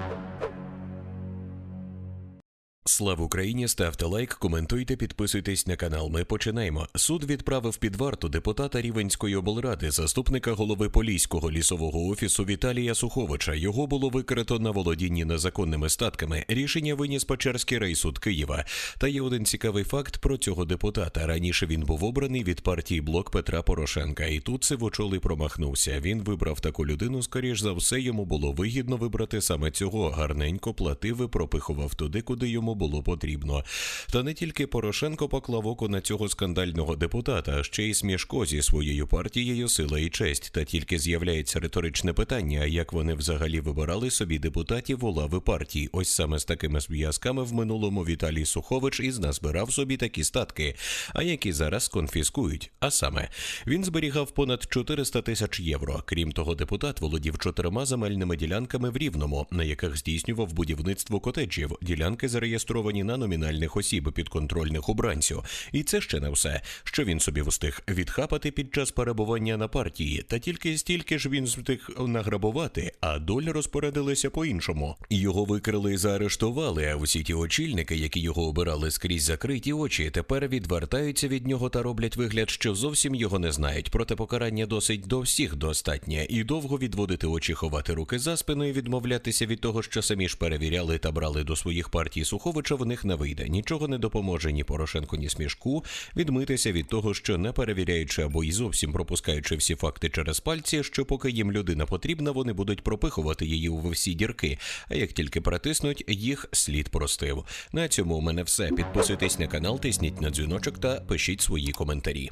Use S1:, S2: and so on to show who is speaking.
S1: Thank you. Слава Україні! Ставте лайк, коментуйте, підписуйтесь на канал. Ми починаємо. Суд відправив під варту депутата Рівенської облради, заступника голови Поліського лісового офісу Віталія Суховича. Його було викрито на володінні незаконними статками. Рішення виніс Печерський райсуд Києва. Та є один цікавий факт про цього депутата. Раніше він був обраний від партії Блок Петра Порошенка, і тут Сивочолий промахнувся. Він вибрав таку людину. Скоріш за все, йому було вигідно вибрати саме цього. Гарненько платив і пропихував туди, куди йому було потрібно. Та не тільки Порошенко поклав око на цього скандального депутата, а ще й Смішко зі своєю партією Сила і честь. Та тільки з'являється риторичне питання: як вони взагалі вибирали собі депутатів у лави партії? Ось саме з такими зв'язками в минулому Віталій Сухович із назбирав собі такі статки, а які зараз конфіскують. А саме він зберігав понад 400 тисяч євро. Крім того, депутат володів чотирма земельними ділянками в Рівному, на яких здійснював будівництво котеджів. Ділянки зареєстровані на номінальних осіб підконтрольних обранцю. І це ще не все, що він собі встиг відхапати під час перебування на партії. Та тільки стільки ж він встиг награбувати, а доля розпорядилася по-іншому. Його викрили і заарештували. А усі ті очільники, які його обирали скрізь закриті очі, тепер відвертаються від нього та роблять вигляд, що зовсім його не знають. Проте покарання досить до всіх достатнє, і довго відводити очі, ховати руки за спину і відмовлятися від того, що самі ж перевіряли та брали до своїх партій Суховича, в них не вийде. Нічого не допоможе ні Порошенку, ні смішку. Відмитися від того, що не перевіряючи або й зовсім пропускаючи всі факти через пальці, що поки їм людина потрібна, вони будуть пропихувати її у всі дірки. А як тільки притиснуть, їх слід простив. На цьому у мене все. Підписуйтесь на канал, тисніть на дзвіночок та пишіть свої коментарі.